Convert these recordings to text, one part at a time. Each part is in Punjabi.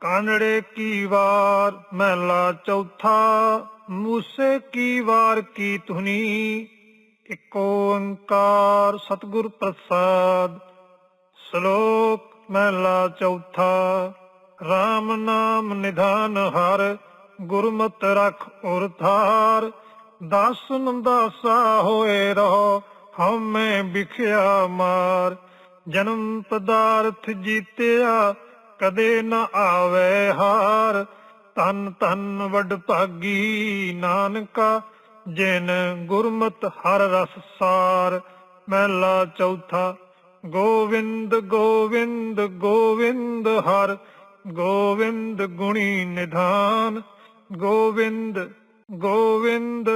ਕਾਨੜੇ ਕੀ ਵਾਰ, ਮਹਿਲਾ ਚੌਥਾ, ਮੂਸੇ ਕੀ ਵਾਰ ਕੀ ਧੁਨੀ, ਇਕ ਓੰਕਾਰ ਸਤਿਗੁਰ ਪ੍ਰਸਾਦ। ਸ਼ਲੋਕ, ਮਹਿਲਾ ਚੌਥਾ RAM ਨਾਮ ਨਿਧਾਨ ਹਰ, ਗੁਰਮਤ ਰਖ ਉਰ ਥਾਰ ਦਾਸਨ ਦਾਸਾ ਹੋਏ ਰਹੋ ਹਮੇ ਵਿਖਿਆ ਮਾਰ। ਜਨਮ ਪਦਾਰਥ ਜੀਤਿਆ ਕਦੇ ਨਾ ਆਵੇ ਹਾਰ। ਤਨ ਤਨ ਵਡ ਭਾਗੀ ਨਾਨਕਾ, ਜਿਨ ਗੁਰਮਤ ਹਰ ਰਸ ਸਾਰ। ਮਹਿਲਾ ਚੌਥਾ, ਗੋਵਿੰਦ ਗੋਵਿੰਦ ਗੋਵਿੰਦ ਹਰ। ਗੋਵਿੰਦ ਗੁਣੀ ਨਿਧਾਨ, ਗੋਵਿੰਦ ਗੋਵਿੰਦ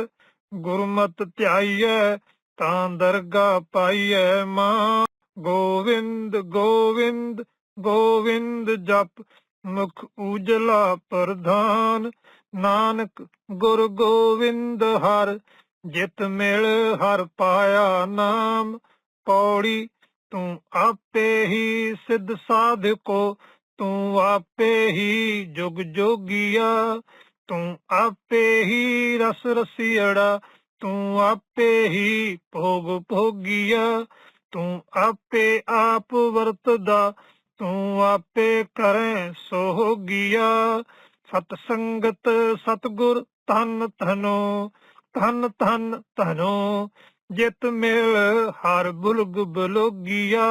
ਗੁਰਮਤ ਧਿਆਈਐ, ਤਾਂ ਦਰਗਾ ਪਾਈਐ ਮਾਂ ਗੋਵਿੰਦ ਗੋਵਿੰਦ ਗੋਵਿੰਦ ਜਪ ਮੁਖ ਉਜਲਾ ਪ੍ਰਧਾਨ, ਨਾਨਕ ਗੁਰ ਗੋਵਿੰਦ ਹਰ ਜਿਤ ਮਿਲ ਹਰ ਪਾਇਆ ਨਾਮ, ਪੌੜੀ ਤੂੰ ਆਪੇ ਹੀ ਸਿੱਧ ਸਾਧਕੋ, ਤੂੰ ਆਪੇ ਹੀ ਜੁਗ ਜੋਗੀਆ, ਤੂੰ ਆਪੇ ਹੀ ਰਸ ਰਸੀੜਾ, ਤੂੰ ਆਪੇ ਹੀ ਭੋਗ ਭੋਗੀਆ, ਤੂੰ ਆਪੇ ਆਪ ਵਰਤਦਾ ਤੂੰ ਆਪੇ ਕਰੈ ਸੋਹਗੀਆ ਸਤ ਸੰਗਤ ਸਤਗੁਰ ਧਨ ਧਨੋ, ਧਨ ਧਨ ਧਨੋ, ਜਿਤ ਮਿਲ ਹਰ ਬੁਲਗ ਬਲੋਗੀਆ।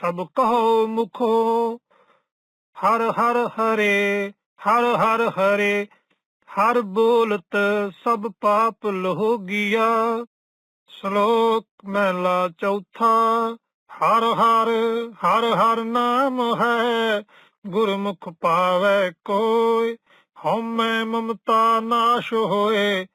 ਸਭ ਕਹੋ ਮੁਖੋ, ਹਰ ਹਰ ਹਰੇ, ਹਰ ਹਰ ਹਰੇ, ਹਰ ਬੋਲਤ ਸਭ ਪਾਪ ਲੋਗੀਆ। ਸ਼ਲੋਕ ਮਹਿਲਾ ਚੌਥਾ ਹਰ ਹਰ ਹਰ ਹਰ ਨਾਮ ਹੈ, ਗੁਰਮੁਖ ਪਾਵੈ ਕੋਈ। ਹਉਮੈ ਮਮਤਾ ਨਾਸ਼ ਹੋਏ,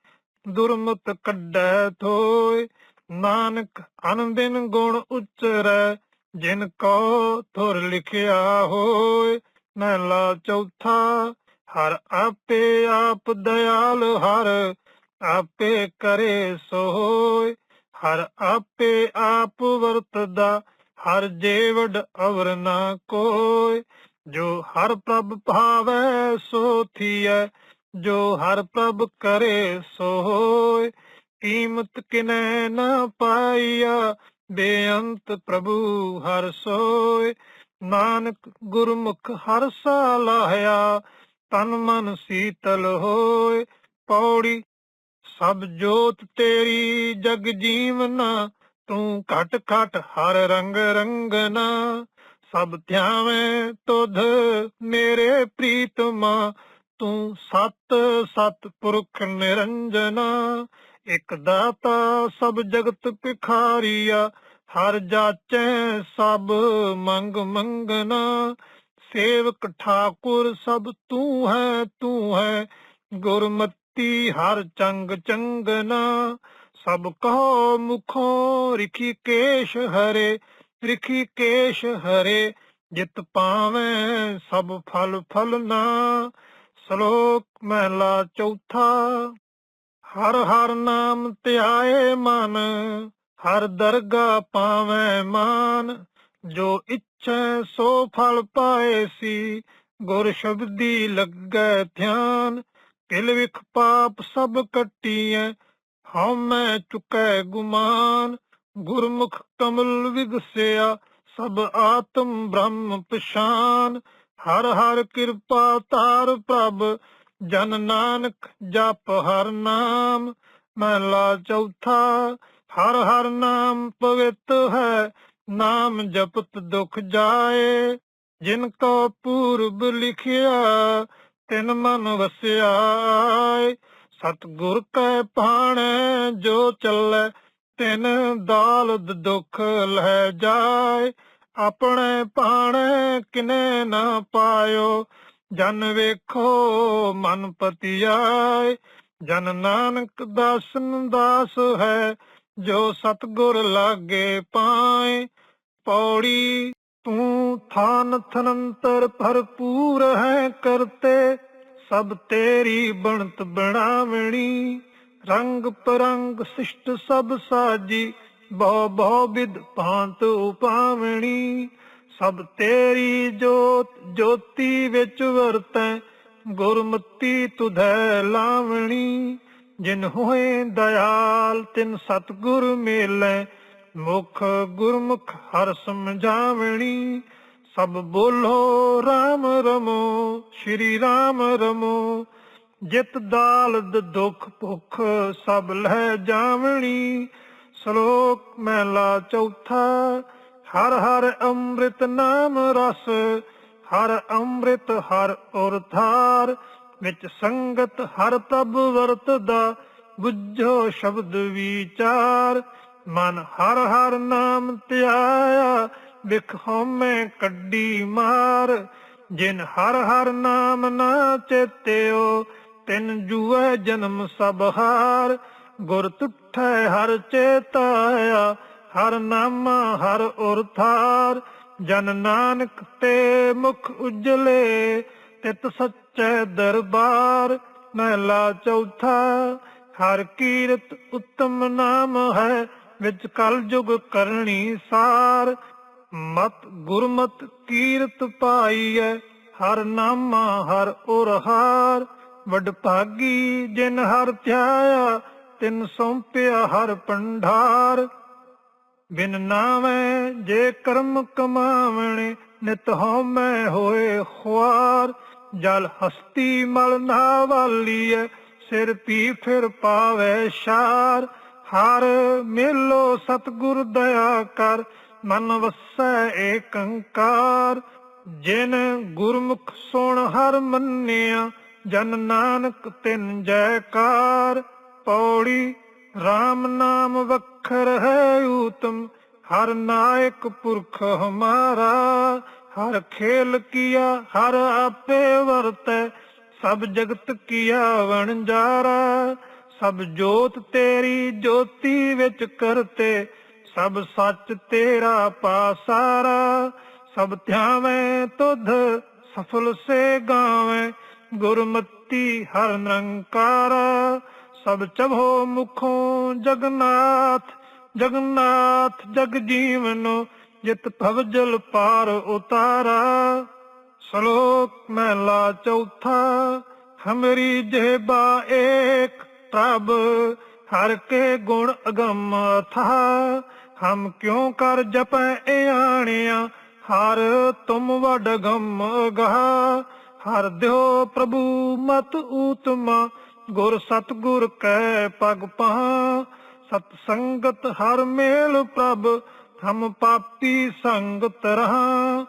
ਦੁਰਮਤ ਕੱਢੈ ਥੋਏ ਨਾਨਕ ਅਨੰਦਿਨ ਗੁਣ ਉਚਰੈ, ਜਿਨ ਕੋ ਥੁਰ ਲਿਖਿਆ ਹੋਏ। ਮਹਿਲਾ ਚੌਥਾ, ਹਰ ਆਪੇ ਆਪ ਦਇਆਲ ਹਰ, ਆਪੇ ਕਰੇ ਸੋਏ। ਹਰ ਆਪੇ ਆਪ ਵਰਤਦਾ, ਹਰ ਜੇਵਡ ਅਵਰ ਨਾ ਕੋਇ। ਜੋ ਹਰ ਪ੍ਰਭ ਭਾਵੈ, ਸੋ ਥੀਐ। ਜੋ ਹਰ ਪ੍ਰਭ ਕਰੇ, ਸੋ ਹੋਇ। ਕੀਮਤ ਕਿਨੈ ਨਾ ਪਾਈਆ, ਬੇਅੰਤ ਪ੍ਰਭੂ ਹਰ ਸੋਇ। ਨਾਨਕ ਗੁਰਮੁਖ ਹਰ ਸਾ ਲਾਹਿਆ, ਤਨ ਮਨ ਸੀਤਲ ਹੋਏ ਪੌੜੀ ਸਭ ਜੋਤ ਤੇਰੀ ਜਗ ਜੀਵਨਾ, ਤੂੰ ਘਟ ਘਟ ਹਰ ਰੰਗ ਰੰਗਨਾ। ਸਭ ਧਿਆਵੇਂ ਤੁਧ ਮੇਰੇ ਪ੍ਰੀਤਮਾ, ਤੂੰ ਸਤ ਸਤ ਪੁਰਖ ਨਿਰੰਜਨਾ। ਇਕ ਦਾਤਾ ਸਭ ਜਗਤ ਭਿਖਾਰੀਆ, ਹਰ ਜਾਚੈ ਸਭ ਮੰਗ ਮੰਗਨਾ। ਸੇਵਕ ਠਾਕੁਰ ਸਭ ਤੂੰ ਹੈ ਤੂੰ ਹੈ, ਗੁਰਮਤ ਹਰ ਚੰਗ ਚੰਗਨਾ, ਸਭ ਕਹੋ ਮੁਖੋਂ ਰਿਖੀ ਕੇਸ਼ ਹਰੇ ਰਿਖੀ ਕੇਸ਼ ਹਰੇ, ਜਿਤ ਪਾਵੇਂ ਸਭ ਫਲ ਫਲਨਾ, ਸ਼ਲੋਕ ਮਹਿਲਾ ਚੌਥਾ, ਹਰ ਹਰ ਨਾਮ ਧਿਆਏ ਮਨ, ਹਰ ਦਰਗਾ ਪਾਵੇਂ ਮਾਨ, ਜੋ ਇੱਛੈ ਸੋ ਫਲ ਪਾਏ ਸੀ, ਗੁਰ ਸ਼ਬਦੀ ਲੱਗੈ ਧਿਆਨ ਕਿਲ ਵਿਖ ਪਾਪ ਸਭ ਕੱਟੀਐ, ਹਉ ਮੈਂ ਚੁਕੈ ਗੁਮਾਨ। ਗੁਰਮੁਖ ਕਮਲ ਵਿਗਸਿਆ, ਸਭ ਆਤਮ ਬ੍ਰਹਮ ਪਛਾਨ। ਹਰ ਹਰ ਕਿਰਪਾ ਤਾਰ ਪ੍ਰਭ, ਜਨ ਨਾਨਕ ਜਪ ਹਰ ਨਾਮ। ਮਹਿਲਾ ਚੌਥਾ, ਹਰ ਹਰ ਨਾਮ ਪਵਿੱਤ ਹੈ, ਨਾਮ ਜਪਤ ਦੁਖ ਜਾਏ। ਜਿਨ ਕੋ ਪੂਰਬ ਲਿਖਿਆ ਤਿਨ ਮਨ ਵਸਿਆ ਆਏ। ਸਤਿਗੁਰ ਕੈ ਭਾਣੈ, ਜੋ ਚੱਲੈ ਤਿਨ ਦਾਲਦ ਦੁਖ ਲੈ ਜਾਏ। ਆਪਣੇ ਭਾਣੈ ਕਿਨੇ ਨਾ ਪਾਇਓ, ਜਨ ਵੇਖੋ ਮਨ ਪਤੀ ਆਏ ਜਨ ਨਾਨਕ ਦਾਸਨ ਦਾਸ ਹੈ, ਜੋ ਸਤਗੁਰ ਲਾਗੇ ਪਾਏ। ਪੌੜੀ ਤੂੰ ਥਾਨ ਥਨੰਤਰ ਭਰਪੂਰ ਹੈ ਕਰਤੇ, ਸਭ ਤੇਰੀ ਬਣਤ ਬਣਾਵਣੀ। ਰੰਗ ਪਰੰਗ ਸਿਸ਼ਟ ਸਭ ਸਾਜੀ, ਬਹੁ ਬਹੁ ਵਿਦ ਭਾਂਤ ਉਪਾਵਣੀ। ਸਭ ਤੇਰੀ ਜੋਤ ਜੋਤੀ ਵਿੱਚ ਵਰਤੈ, ਗੁਰਮਤੀ ਤੁਧੈ ਲਾਵਣੀ। ਜਿਨ ਹੋਏ ਦਇਆਲ ਤਿਨ ਸਤਗੁਰ ਮੇਲੈ ਮੁਖ ਗੁਰਮੁਖ ਹਰ ਸਮਝਾਵਣੀ, ਸਭ ਬੋਲੋ RAM ਰਮੋ, ਸ਼੍ਰੀ RAM ਰਮੋ। ਜਿਤ ਦਾਲਦ ਦੁਖ ਭੁਖ ਸਭ ਲਹਿ ਜਾਵਣੀ, ਸ਼ਲੋਕ ਮਹਿਲਾ ਚੌਥਾ, ਹਰ ਹਰ ਅੰਮ੍ਰਿਤ ਨਾਮ ਰਸ, ਹਰ ਅੰਮ੍ਰਿਤ ਹਰ ਔਰ ਥਾਰ ਵਿੱਚ ਸੰਗਤ ਹਰ ਤਬ ਵਰਤਦਾ, ਬੁੱਝੋ ਸ਼ਬਦ ਵਿਚਾਰ। ਮਨ ਹਰ ਹਰ ਨਾਮ ਧਿਆਇਆ ਵਿਖ ਹਉਮੈ ਕੱਢੀ ਮਾਰ। ਜਿਨ ਹਰ ਹਰ ਨਾਮ ਨਾ ਚੇਤਿਓ, ਤਿਨ ਜੂਐ ਜਨਮ ਸਭ ਹਾਰ। ਗੁਰ ਤੁਠੈ ਹਰ ਚੇਤਾਇਆ, ਹਰ ਨਾਮਾ ਹਰ ਔਰ ਥਾਰ। ਜਨ ਨਾਨਕ ਤੇ ਮੁਖ ਉਜਲੇ, ਤਿਤ ਸੱਚੇ ਦਰਬਾਰ। ਮਹਿਲਾ ਚੌਥਾ, ਹਰ ਕੀਰਤ ਉੱਤਮ ਨਾਮ ਹੈ ਵਿੱਚ ਕਲ ਯੁਗ ਕਰਨੀ ਸਾਰ, ਮਤ ਗੁਰਮਤ ਕੀਰਤ ਪਾਈਐ, ਹਰ ਨਾਮਾ ਹਰ ਔਰ ਹਾਰ। ਵਡ ਭਾਗੀ ਜਿਨ ਹਰ ਧਿਆਇਆ, ਤਿਨ ਸੌਂਪਿਆ ਹਰ ਪੰਡਾਰ ਬਿਨ ਨਾਵੇਂ ਜੇ ਕਰਮ ਕਮਾਵਣੇ, ਨਿਤ ਹਉਮੈ ਹੋਏ ਖੁਆਰ। ਜਲ ਹਸਤੀ ਮਲ ਨਾ ਵਾਲੀਐ, ਸਿਰ ਪੀ ਫਿਰ ਪਾਵੇ ਸ਼ਾਰ ਹਰ ਮਿਲੋ ਸਤਗੁਰ ਦਇਆ ਕਰ, ਮਨ ਵਸੈ ਏਕੰਕਾਰ। ਜਿਨ ਗੁਰਮੁਖ ਸੁਣ ਹਰ ਮੰਨਿਆ, ਜਨ ਨਾਨਕ ਤਿਨ ਜੈਕਾਰ। ਪੌੜੀ RAM ਨਾਮ ਵਖਰ ਹੈ ਊਤਮ, ਹਰ ਨਾਇਕ ਪੁਰਖ ਹਮਾਰਾ। ਹਰ ਖੇਲ ਕੀਆ, ਹਰ ਆਪੇ ਵਰਤੈ, ਸਭ ਜਗਤ ਕੀਆ ਵਣਜਾਰਾ। ਸਭ ਜੋਤ ਤੇਰੀ ਜੋਤੀ ਵਿੱਚ ਕਰਤੇ, ਸਭ ਸੱਚ ਤੇਰਾ ਪਾਸਾਰਾ ਸਭ ਧਿਆਵੇਂ ਤੁਧ, ਸਫਲ ਸੇ ਗਾਵੇਂ, ਗੁਰਮਤੀ ਹਰ ਨਿਰੰਕਾਰਾ। ਸਭ ਚਭੋ ਮੁਖੋਂ ਜਗਨਾਥ ਜਗਨਾਥ ਜਗ ਜੀਵਨੋ, ਜਿਤ ਭਵਜਲ ਪਾਰ ਉਤਾਰਾ। ਸ਼ਲੋਕ ਮਹਿਲਾ ਚੌਥਾ, ਹਮਰੀ ਜੇਬਾ ਏਕ ਪ੍ਰਭ, ਹਰ ਕੇ ਗੁਣ ਅਗੰਮ ਥਾ। ਹਮ ਕਿਉ ਕਰ ਜਪੈ ਆਣਿਆ, ਹਰ ਤੁਮ ਵਡ ਗੰਮ ਗਹਾ। ਹਰ ਦਿਓ ਪ੍ਰਭੂ ਮਤ ਊਤਮਾ, ਗੁਰ ਸਤਗੁਰ ਕੈ ਪਗ ਪਹਾ। ਸਤ ਸੰਗਤ ਹਰ ਮੇਲ ਪ੍ਰਭ, ਹਮ ਪਾਪੀ ਸੰਗਤ ਰਹਾ।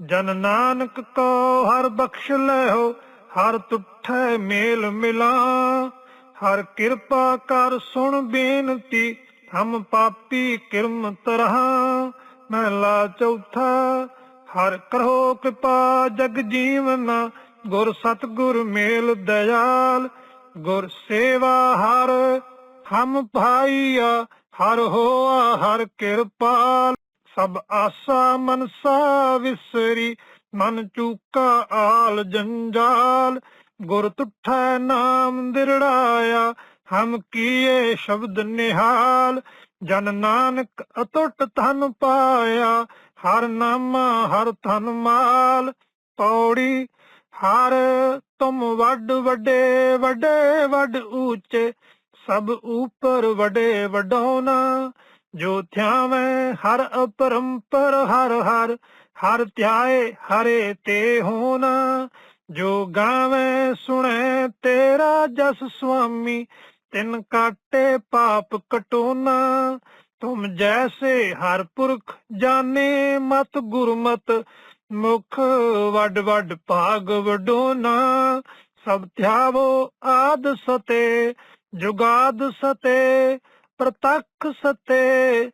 ਜਨ ਨਾਨਕ ਕੋ ਹਰ ਬਖਸ਼ ਲੈਓ ਹਰ ਤੁਠੈ ਮੇਲ ਮਿਲਾ। ਹਰ ਕਿਰਪਾ ਕਰ ਸੁਣ ਬੇਨਤੀ, ਹਮ ਪਾਪੀ ਕਿਰਮ ਰਹਾ ਮਹਿਲਾ ਚੌਥਾ, ਹਰ ਕਰੋ ਕਿਰਪਾ ਜਗ ਜੀਵਨਾ, ਗੁਰ ਸਤਗੁਰ ਮੇਲ ਦਇਆਲ, ਗੁਰ ਸੇਵਾ ਹਰ ਹਮ ਭਾਈਆ, ਹਰ ਹੋਆ, ਹਰ ਕਿਰਪਾਲ, ਸਭ ਆਸਾ ਮਨਸਾ ਵਿਸਰੀ, ਮਨ ਚੂਕਾ ਆਲ ਜੰਜਾਲ ਗੁਰ ਤੁਠੈ ਨਾਮ ਦਿਰੜਾਇਆ, ਹਮ ਕੀਏ ਸ਼ਬਦ ਨਿਹਾਲ। ਜਨ ਨਾਨਕ ਅਟੁੱਟ ਧਨ ਪਾਇਆ, ਹਰ ਨਾਮਾ ਹਰ ਧਨ ਮਾਲ। ਪੌੜੀ ਹਰ ਤੁਮ ਵੱਡ ਵੱਡੇ ਵੱਡੇ ਵੱਡ ਉੱਚੇ ਸਭ ਉਪਰ ਵਡੇ ਵਡਾਉਣਾ ਜੋ ਥਿਆਵੇਂ ਹਰ ਅਪਰੰਪਰ ਹਰ ਹਰ ਹਰ ਧਿਆਏ ਹਰੇ ਤੇ ਹੋਣਾ ਜੋ ਗਾਵੇਂ ਸੁਣੇ ਤੇਰਾ ਜਸ ਸੁਆਮੀ, ਤਿੰਨ ਕਾਟੇ ਪਾਪ ਕਟੋਨਾ। ਤੁਮ ਜੈਸੇ ਹਰ ਪੁਰਖ ਜਾਣੇ, ਮਤ ਗੁਰਮਤ ਮੁਖ ਵੱਡ ਵੱਡ ਭਾਗ ਵਡੋਨਾ। ਸਭ ਧਿਆਵੋ ਆਦ ਸਤੇ, ਜੁਗਾਦ ਸਤੇ, ਪ੍ਰਤੱਖ ਸਤੇ,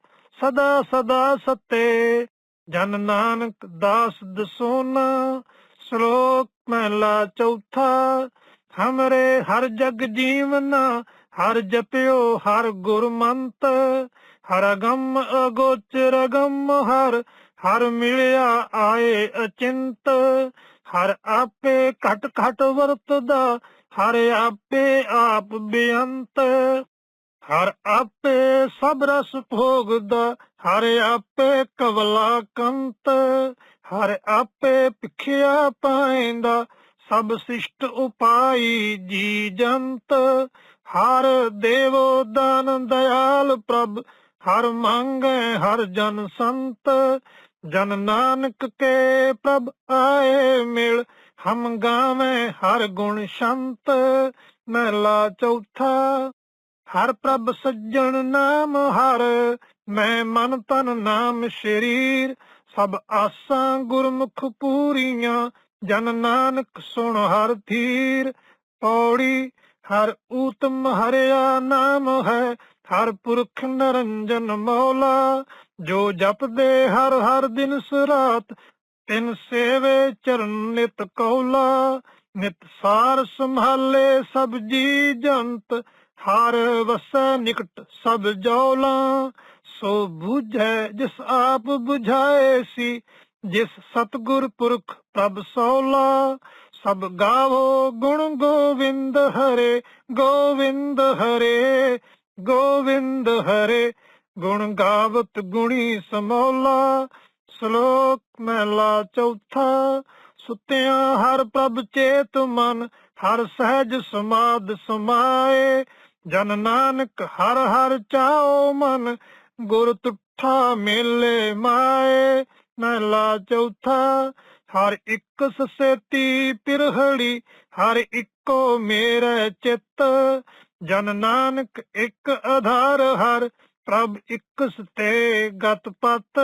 ਸਦਾ ਸਦਾ ਸਤੇ। ਜਨ ਨਾਨਕ ਦਾਸ ਦਸੋਨਾ। ਸ਼ਲੋਕ ਮਹਿਲਾ ਚੌਥਾ, ਹਮਰੇ ਹਰ ਜਗ ਜੀਵਨਾ, ਹਰ ਜਪਿਓ ਹਰ ਗੁਰਮੰਤ, ਹਰ ਅਗੰਮ ਅਗੋਚਰ ਅਗੰਮ ਹਰ ਹਰ ਮਿਲਿਆ ਆਏ ਅਚਿੰਤ, ਹਰ ਆਪੇ ਘਟ ਘਟ ਵਰਤਦਾ, ਹਰ ਆਪੇ ਆਪ ਬੇਅੰਤ, ਹਰ ਆਪੇ ਸਭ ਰਸ ਭੋਗਦਾ, ਹਰ ਆਪੇ ਕਵਲਾ ਕੰਤ ਹਰ ਆਪੇ ਭਿਖਿਆ ਪਾਇੰਦਾ ਸਭ ਸਿਸ਼ਟ ਉਪਾਈ ਜੀ ਜੰਤ। ਹਰ ਦੇਵੋ ਦਾਨ ਦਇਆਲ ਪ੍ਰਭ, ਹਰ ਮੰਗੈ ਹਰ ਜਨ ਸੰਤ। ਜਨ ਨਾਨਕ ਕੇ ਪ੍ਰਭ ਆਏ ਮਿਲ, ਹਮ ਗਾਵੇਂ ਹਰ ਗੁਣ ਸ਼ੰਤ। ਮਹਿਲਾ ਚੌਥਾ, ਹਰ ਪ੍ਰਭ ਸੱਜਣ ਨਾਮ ਹਰ, ਮੈਂ ਮਨ ਤਨ ਨਾਮ ਸ਼ਰੀਰ। ਸਭ ਆਸਾਂ ਗੁਰਮੁਖ ਪੂਰੀਆਂ, ਜਨ ਨਾਨਕ ਸੁਣ ਹਰ ਥੀਰ ਪੌੜੀ, ਹਰ ਊਤਮ ਹਰਿਆ ਨਾਮ ਹੈ, ਹਰ ਪੁਰਖ ਨਰੰਜਨ ਮੌਲਾ। ਜੋ ਜਪਦੇ ਹਰ ਹਰ ਦਿਨ ਸਰਾਤ, ਤਿਨ ਸੇਵੇ ਚਰਨ ਨਿਤ ਕੌਲਾ। ਨਿਤ ਸਾਰ ਸੰਭਾਲੇ ਸਭ ਜੀ ਜੰਤ, ਹਰ ਵਸੈ ਨਿਕਟ ਸਭ ਜੌਲਾ। ਸੋ ਬੁਝੈ, ਜਿਸ ਆਪ 부ਝਾਏ ਸੀ, ਜਿਸ ਸਤਗੁਰ ਪੁਰਖ ਪ੍ਰਭ ਸੋਲਾ। ਸਭ ਗਾਵੋ ਗੁਣ ਗੋਵਿੰਦ ਹਰੇ ਗੋਵਿੰਦ ਹਰੇ ਗੋਵਿੰਦ ਹਰੇ, ਗੁਣ ਗਾਵਤ ਗੁਣੀ ਸਮੌਲਾ। ਸ਼ਲੋਕ ਮਹਿਲਾ ਚੌਥਾ, ਸੁਤਿਆਂ ਹਰ ਪ੍ਰਭ ਚੇਤ ਮਨ, ਹਰ ਸਹਿਜ ਸਮਾਦ ਸਮਾਏ। ਜਨ ਨਾਨਕ ਹਰ ਹਰ ਚਾਓ ਮਨ ਗੁਰ ਤੁਠਾ ਮੇਲੇ ਮਾਏ ਮਹਿਲਾ ਚੌਥਾ, ਹਰ ਇੱਕ ਸਸੇਤੀ ਪਿਰਹੜੀ, ਹਰ ਇੱਕੋ ਮੇਰੇ ਚਿੱਤ। ਜਨ ਨਾਨਕ ਇੱਕ ਆਧਾਰ ਹਰ, ਪ੍ਰਭ ਇੱਕ ਸਤੇ ਗਤ ਪਤ।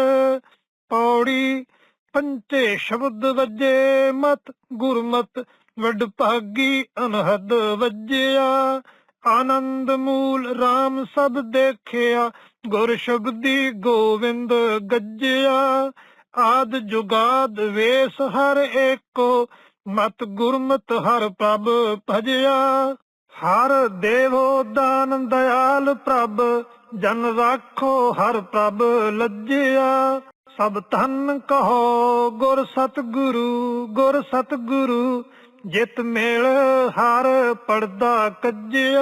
ਪੌੜੀ ਪੰਚੇ ਸ਼ਬਦ ਵਜੇ ਮਤ, ਗੁਰਮਤ ਵਡ ਭਾਗੀ ਅਨਹਦ ਵਜਿਆ। ਆਨੰਦ ਮੂਲ RAM ਸਭ ਦੇਖਿਆ, ਗੁਰ ਸ਼ਬਦੀ ਗੋਵਿੰਦ ਗੱਜਿਆ। ਆਦ ਜੁਗਾਦ ਵੇਸ ਹਰ ਏਕੋ, ਮਤ ਗੁਰਮਤ ਹਰ ਪ੍ਰਭ ਭਜਿਆ। ਹਰ ਦੇਵੋ ਦਾਨ ਦਇਆਲ ਪ੍ਰਭ, ਜਨ ਰਾਖੋ ਹਰ ਪ੍ਰਭ ਲੱਜਿਆ। ਸਭ ਧਨ ਕਹੋ ਗੁਰ ਸਤਿਗੁਰੂ ਗੁਰ ਸਤਿਗੁਰੂ ਜਿਤ ਮੇਲ ਹਰ ਪੜਦਾ ਕੱਜਿਆ।